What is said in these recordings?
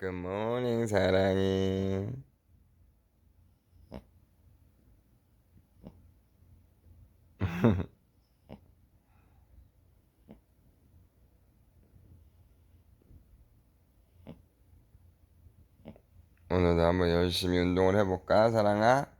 굿모닝 사랑이 오늘도 한번 열심히 운동을 해볼까 사랑아?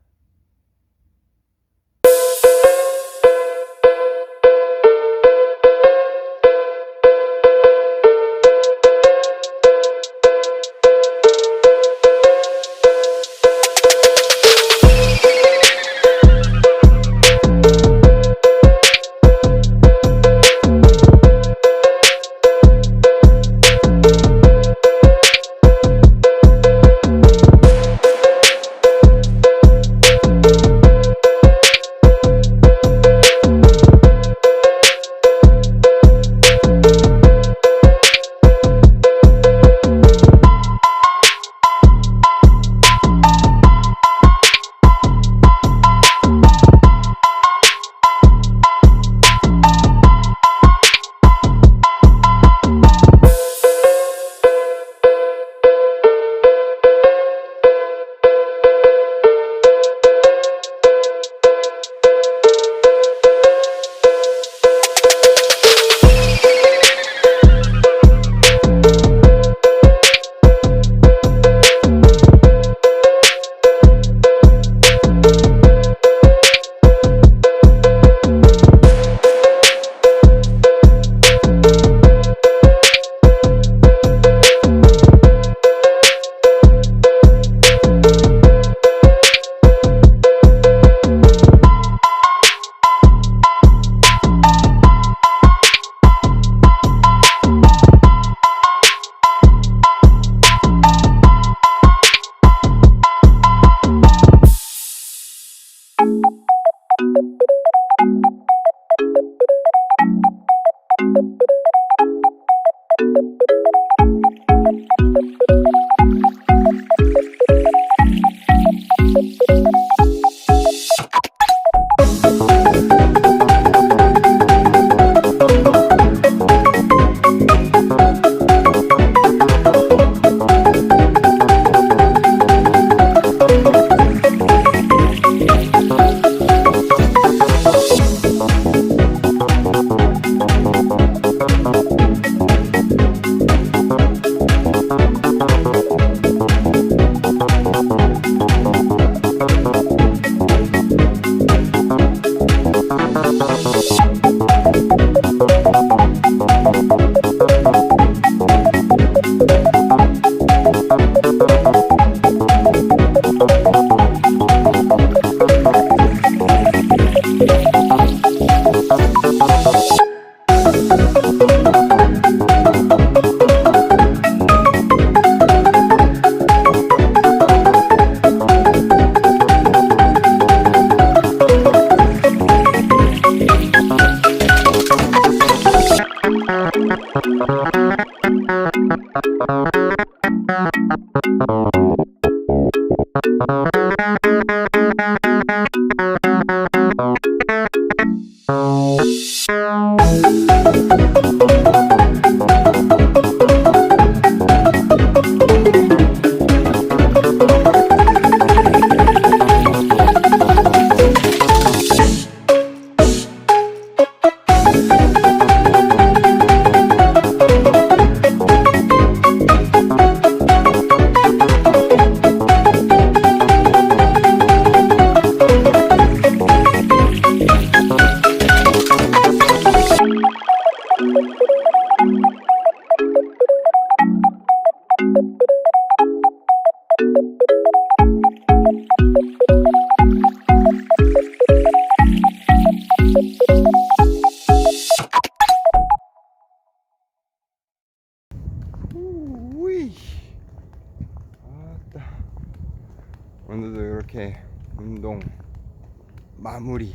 마무리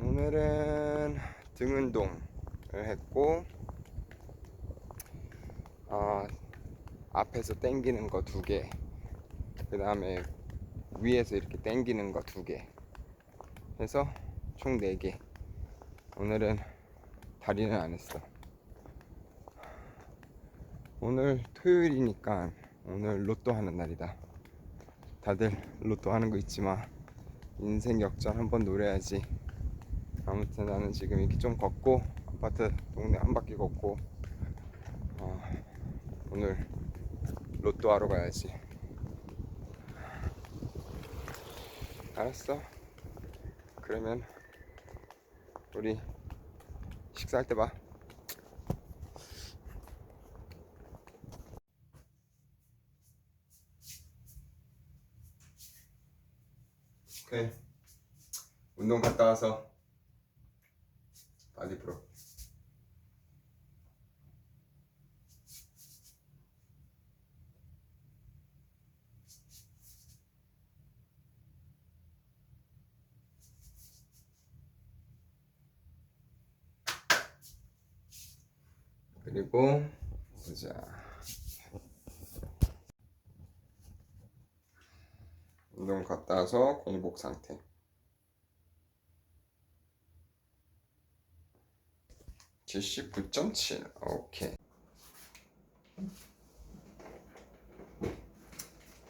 오늘은 등 운동을 했고 아 앞에서 당기는 거 두 개, 그 다음에 위에서 이렇게 당기는 거 두 개 해서 총 네 개. 오늘은 다리는 안 했어. 오늘 토요일이니까 오늘 로또 하는 날이다. 다들 로또 하는 거 있지만 인생 역전 한번 노려야지. 아무튼 나는 지금 이렇게 좀 걷고 아파트 동네 한 바퀴 걷고 어, 오늘 로또 하러 가야지. 알았어. 그러면 우리 식사할 때 봐. 오케이. 운동 갔다 와서 바디 프로. 그리고 보자. 운동 갔다 와서 공복 상태. 칠십구 점 칠. 오케이.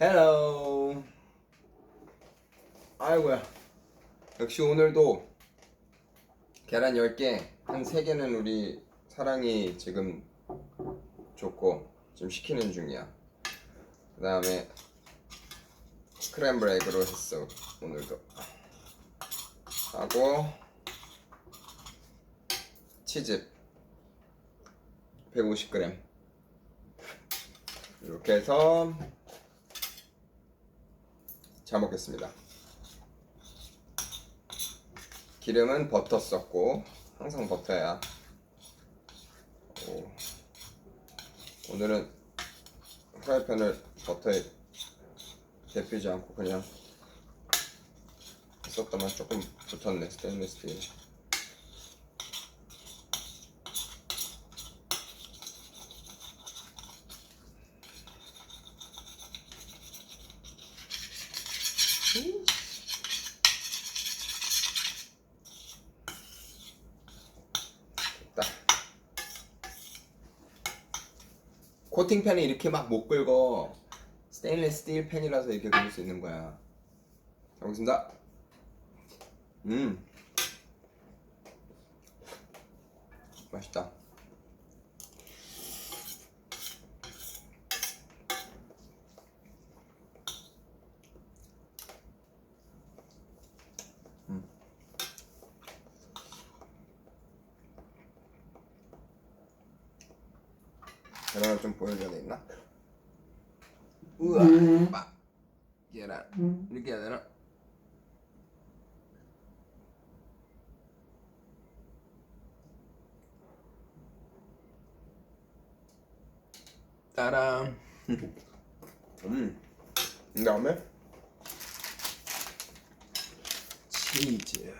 헬로. 아이고야. 역시 오늘도 계란 10개, 한 3개는 우리 사랑이 지금 줬고 지금 시키는 중이야. 그 다음에 스크램블 에그로 했어 오늘도. 하고 치즈. 150g 이렇게 해서 잘 먹겠습니다. 기름은 버터 썼고 항상 버터야. 오. 오늘은 프라이팬을 버터에 데피지 않고 그냥 썼더만 조금 붙었네 스테인리스 스틸 코팅팬이 이렇게 막 못 긁어 스테인리스 스틸 팬이라서 이렇게 긁을 수 있는 거야 잘 먹겠습니다 음 맛있다 음. 계란을 좀 보여줘야 되나? 우와. 막 계란 이렇게 해야 되나? 따란 음. 그 다음에? 치즈.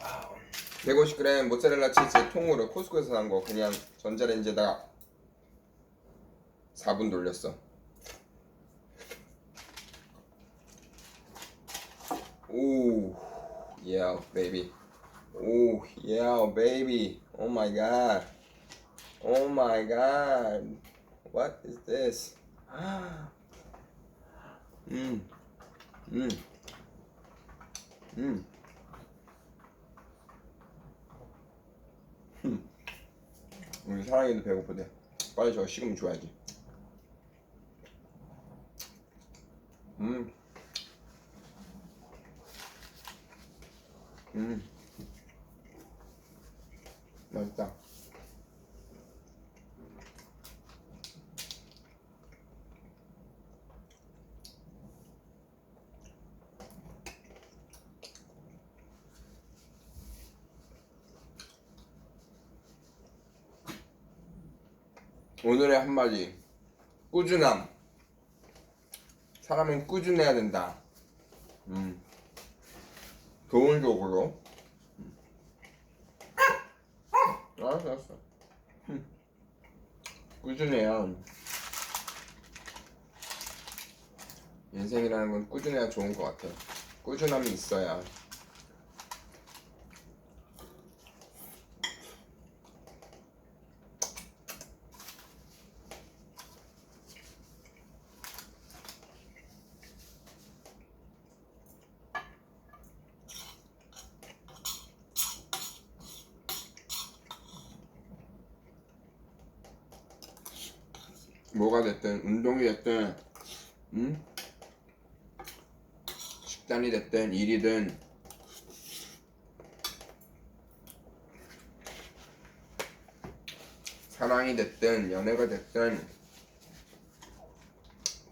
와우. 150g 모짜렐라 치즈 통으로 코스코에서 산 거 그냥 전자레인지에다가 4분 돌렸어 오 yeah baby 오 yeah baby oh my god oh my god what is this 음 음. 음. 음. 우리 사랑이도 배고프대. 빨리 저거 식으면 줘야지. 음. 음. 맛있다. 오늘의 한마디 꾸준함 사람은 꾸준해야 된다 음. 좋은 쪽으로 음. 알았어 알았어 음. 꾸준해야 인생이라는 건 꾸준해야 좋은 것 같아 꾸준함이 있어야 뭐가 됐든 운동이 됐든 음? 식단이 됐든 일이든. 사랑이 됐든 연애가 됐든.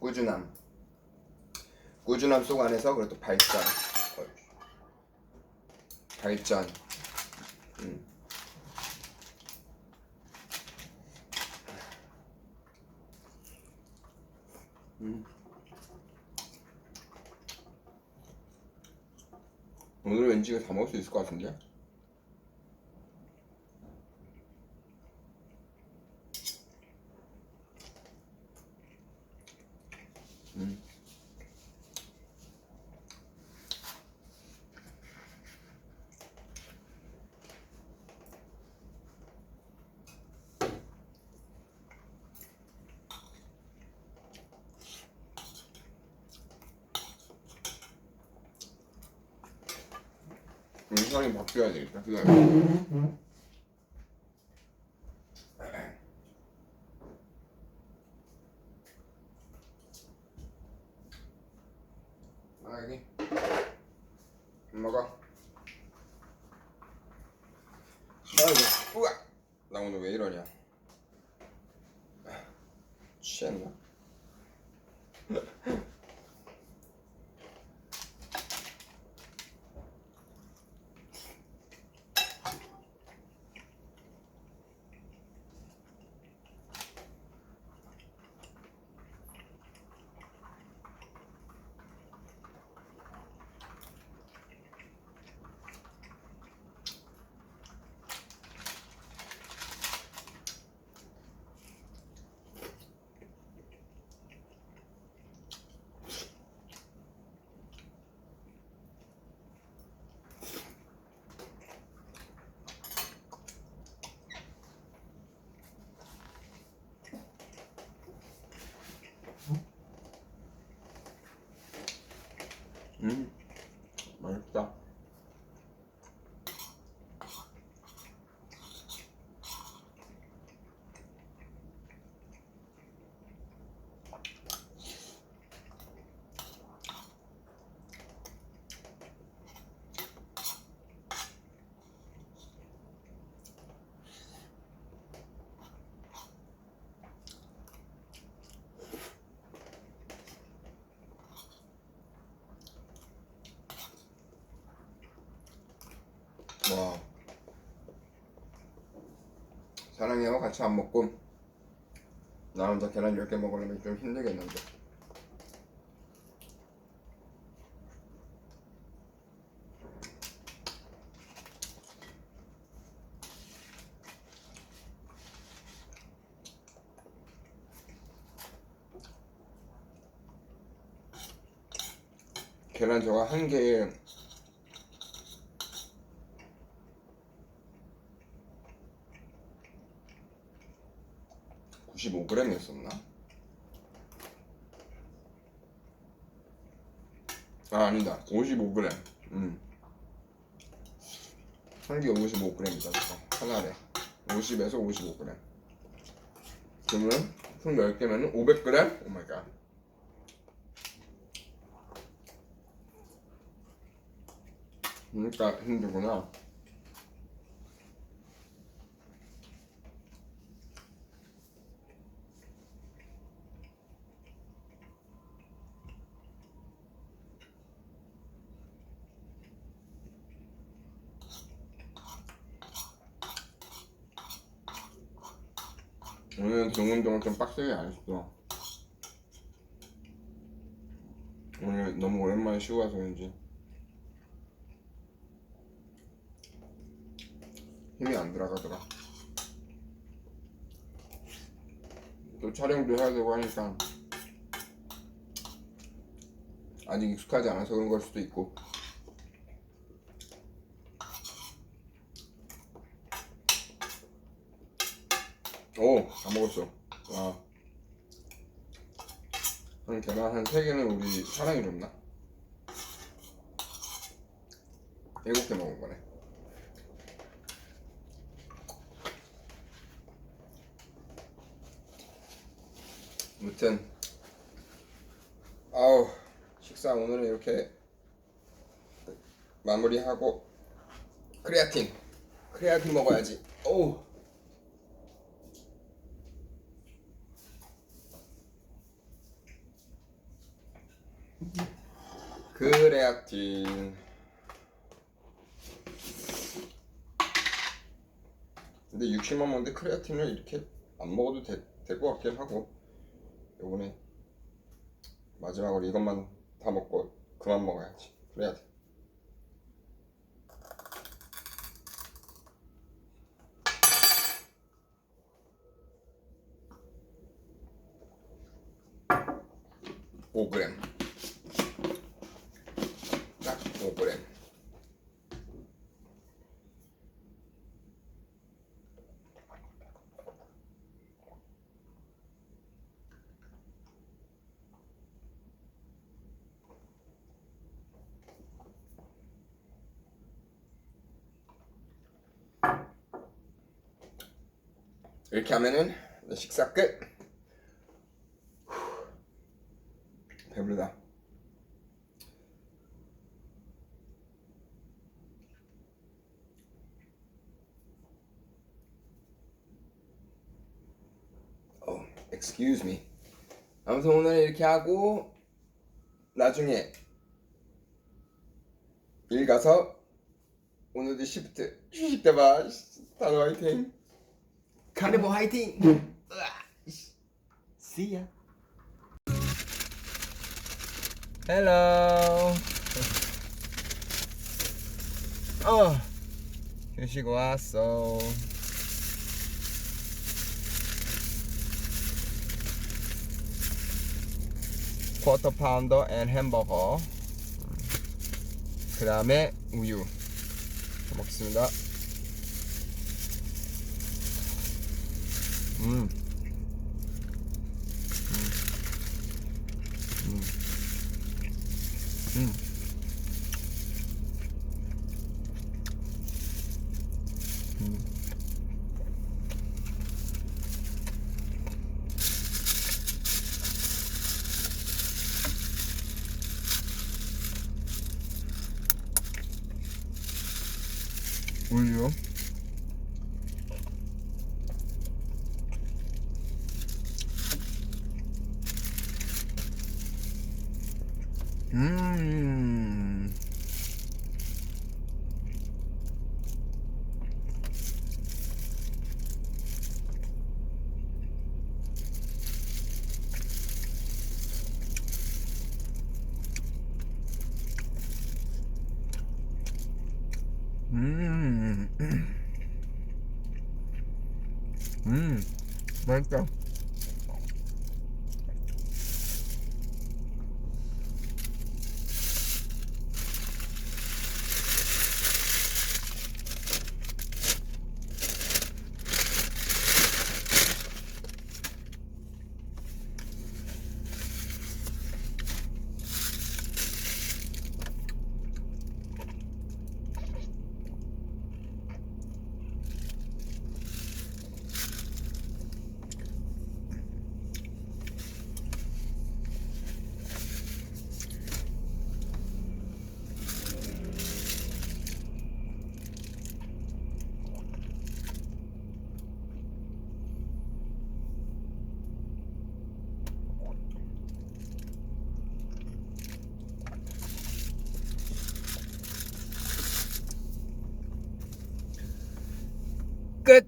꾸준함. 꾸준함 속 안에서 그래도 발전. 어, 발전 오늘 왠지 다 먹을 수 있을 것 같은데? 인상이 바뀌어야 되겠다. 그거 아 여기 먹어. 아이고 우와 나 오늘 왜 이러냐? 취했나? 음 맛있다. 와 사랑이하고 같이 안 먹고 나 혼자 계란 10개 먹으려면 좀 힘들겠는데. 계란 저거 한 개에 95g이었었나? 아 아니다. 55g 음. 한개 55g이다 저거 하나에. 50에서 55g 그러면 총 10개면 500g? 오마이갓. 그러니까 힘들구나 오늘 등 운동을 좀 빡세게 안 했어. 오늘 너무 오랜만에 쉬고 와서 그런지 힘이 안 들어가더라. 또 촬영도 해야 되고 하니까 아직 익숙하지 않아서 그런 걸 수도 있고. 오, 다 먹었어. 와. 한 계란 한 3개는 우리 사랑이 줬나? 7개 먹은 거네. 아무튼 아우 식사 오늘은 이렇게 마무리하고 크레아틴 크레아틴 먹어야지 오우 크레아틴. 근데 60만 먹는데 크레아틴을 이렇게 안 먹어도 될 것 같긴 하고 요번에 마지막으로 이것만 다 먹고 그만 먹어야지 크레아틴. 오그램 이렇게 하면은 식사 끝. 후. 배부르다. 어, excuse me. 아무튼 오늘 이렇게 하고 나중에 일 가서 오늘도 시프트 휴식 때 봐. 다들 화이팅. 카니보 화이팅. 으아, 이씨. See ya. Hello. 어. 휴식 왔어. 쿼터 파운더 앤 햄버거. 그 다음에 우유. 잘 먹겠습니다. 음. 음. 음. 음. 맛있다. 끝.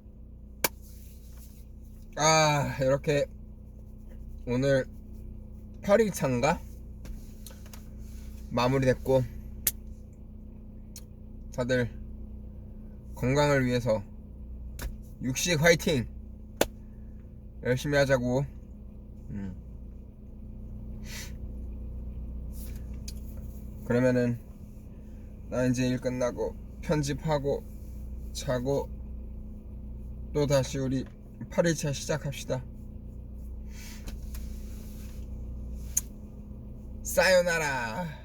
아 이렇게 오늘 8일차인가 마무리됐고 다들 건강을 위해서 육식 화이팅 열심히 하자고 음. 그러면은 나 이제 일 끝나고 편집하고 자고 또 다시 우리 8일차 시작합시다. 사요나라.